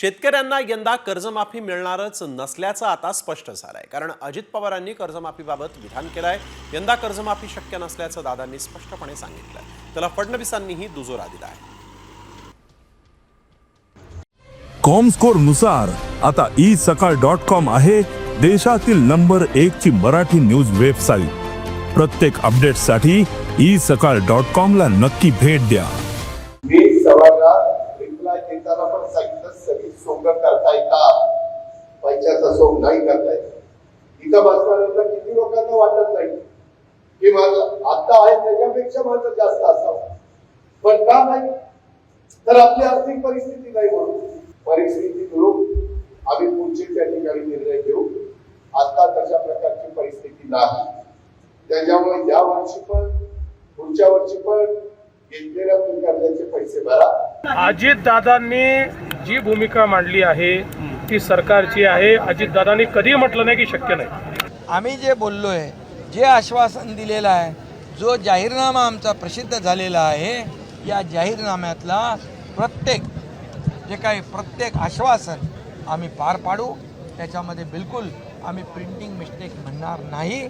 शेतकऱ्यांना यंदा कर्जमाफी मिळणारच नसल्याचं आता स्पष्ट झालंय. कारण अजित पवारांनी कर्जमाफीबाबत विधान केलंय. यंदा कर्जमाफी शक्य नसल्याचं दादांनी स्पष्टपणे सांगितलंय. त्याला फडणवीसांनीही दुजोरा दिला आहे कॉमस्कोरनुसार आता ई सकाळ डॉट कॉम आहे देशातील नंबर एक ची मराठी न्यूज वेबसाईट. प्रत्येक अपडेटसाठी ई सकाळ डॉट कॉम ला नक्की भेट द्या. सगळी करताय का? पैशाचा सोंग नाही करताय. इथं बसणाऱ्यांना किती लोकांना वाटत नाही की माझं आता आहे त्याच्यापेक्षा माझं जास्त असावं. पण का नाही? तर आपली आर्थिक परिस्थिती नाही म्हणून. परिस्थिती दुरून आम्ही पुढचे त्या ठिकाणी निर्णय घेऊ. आता तशा प्रकारची परिस्थिती नाही. त्याच्यामुळे या वर्षी पण पुढच्या वर्षी पण घेतलेल्या कर्जाचे पैसे भरा. अजित दादांनी जी भूमिका मांडली आहे ती सरकारची आहे. अजितदादांनी कधी म्हटलं नाही की शक्य नाही. आम्ही जे बोललो आहे जे आश्वासन दिलेलं आहे जो जाहीरनामा आमचा प्रसिद्ध झालेला आहे या जाहीरनाम्यातला प्रत्येक जे काही प्रत्येक आश्वासन आम्ही पार पाडू. त्याच्यामध्ये बिलकुल आम्ही प्रिंटिंग मिस्टेक म्हणणार नाही.